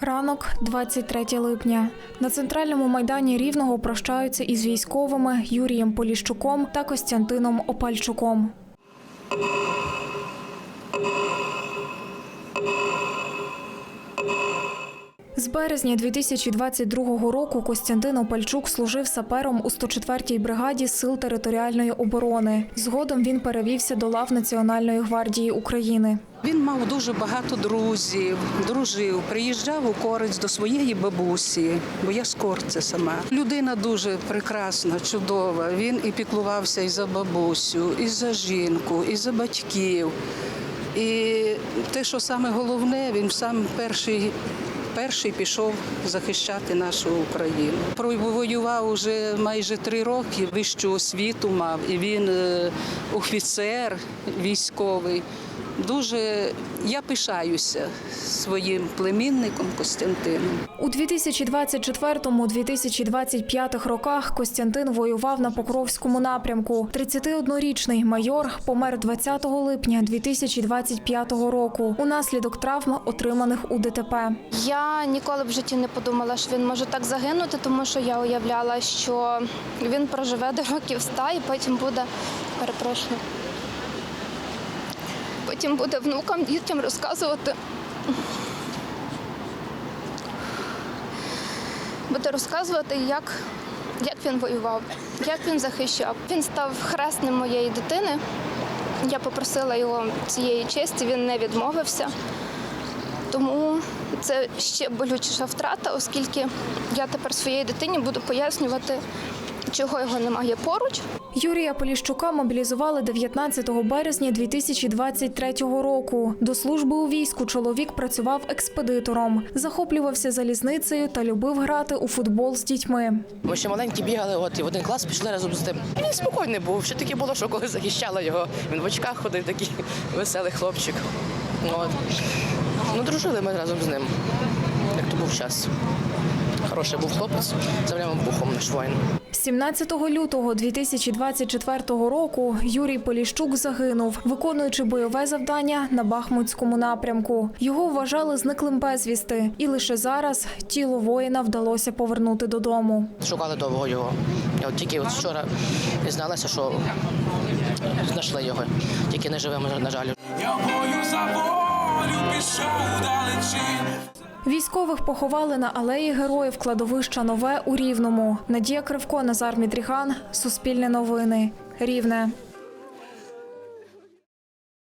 Ранок, 23 липня. На центральному майдані Рівного прощаються із військовими Юрієм Поліщуком та Костянтином Опальчуком. З березня 2022 року Костянтин Опальчук служив сапером у 104-й бригаді Сил територіальної оборони. Згодом він перевівся до лав Національної гвардії України. Він мав дуже багато друзів, дружив, приїжджав у Корець до своєї бабусі, бо я з Корця сама. Людина дуже прекрасна, чудова. Він і піклувався і за бабусю, і за жінку, і за батьків. І те, що саме головне, він сам перший. Перший пішов захищати нашу Україну. Провоював уже майже три роки, вищу освіту мав, і він е, офіцер військовий. Дуже я пишаюся своїм племінником Костянтином. У 2024-2025 роках Костянтин воював на Покровському напрямку. 31-річний майор помер 20 липня 2025 року унаслідок травм, отриманих у ДТП. Я ніколи в житті не подумала, що він може так загинути, тому що я уявляла, що він проживе до років ста і потім буде перепрошую. Потім буде внукам, дітям розказувати. Буде розказувати, як, як він воював, як він захищав. Він став хресним моєї дитини. Я попросила його цієї честі, він не відмовився. Тому це ще болючіша втрата, оскільки я тепер своїй дитині буду пояснювати, чого його немає поруч. Юрія Поліщука мобілізували 19 березня 2023 року. До служби у війську чоловік працював експедитором, захоплювався залізницею та любив грати у футбол з дітьми. Ми ще маленькі бігали, от і в один клас пішли разом з тим. Він спокійний був. Ще таке було, що коли захищала його. Він в очках ходив, такий веселий хлопчик. От. Ну, дружили ми разом з ним, як то був час. Хороший був хлопець, за пухом наш воїн. 17 лютого 2024 року Юрій Поліщук загинув, виконуючи бойове завдання на Бахмутському напрямку. Його вважали зниклим безвісти, і лише зараз тіло воїна вдалося повернути додому. Шукали довго його. Я от тільки от вчора дізналася, що знайшли його. Тільки не живемо, на жаль. Я бою за волю пішов далечінь. Військових поховали на алеї героїв кладовища Нове у Рівному. Надія Кривко, Назар Мідріган, Суспільне новини. Рівне.